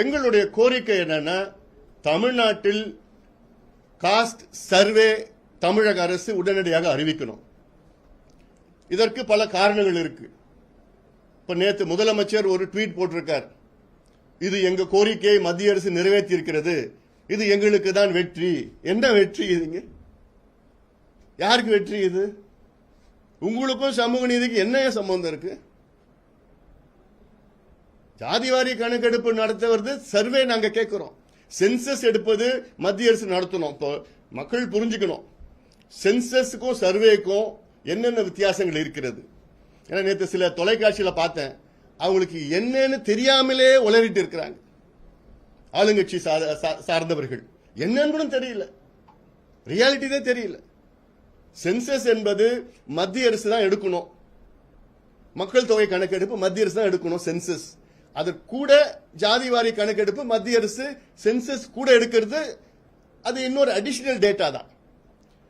எங்களுடைய கோரிக்கை என்னன்னா தமிழ்நாட்டில் காஸ்ட் சர்வே தமிழக அரசு உடனடியாக அறிவிக்கணும். இதற்கு பல காரணங்கள் இருக்கு. இப்ப நேத்து முதலமைச்சர் ஒரு ட்வீட் போட்டிருக்கார். இது எங்க கோரிக்கையை மத்திய அரசு நிறைவேற்றியிருக்கிறது. இது எங்களுக்கு தான் வெற்றி. என்ன வெற்றி இதுங்க யாருக்கு வெற்றி இது? உங்களுக்கும் சமூக நீதிக்கு என்ன சம்பந்தம் இருக்கு? ஜாதிவாரி கணக்கெடுப்பு நடத்த வருது சர்வே நாங்க கேட்கிறோம் சென்சஸ் எடுப்பது மத்திய அரசு நடத்தணும். இப்போ மக்கள் புரிஞ்சுக்கணும். சென்சஸுக்கும் சர்வேக்கும் என்னென்ன வித்தியாசங்கள் இருக்கிறது? ஏன்னா நேற்று சில தொலைக்காட்சியில் பார்த்தேன். அவங்களுக்கு என்னன்னு தெரியாமலே உளறிட்டு இருக்கிறாங்க. ஆளுங்கட்சி சார்ந்தவர்கள். என்னன்னு கூட தெரியல. ரியாலிட்டி தான் தெரியல. சென்சஸ் என்பது மத்திய அரசு தான் எடுக்கணும். மக்கள் தொகை கணக்கெடுப்பு மத்திய அரசு தான் எடுக்கணும் சென்சஸ் அது கூட ஜாதி வாரி கணக்கெடுப்பு மத்திய அரசு சென்சஸ் கூட எடுக்கிறது அது இன்னொரு அடிஷனல் டேட்டா தான்.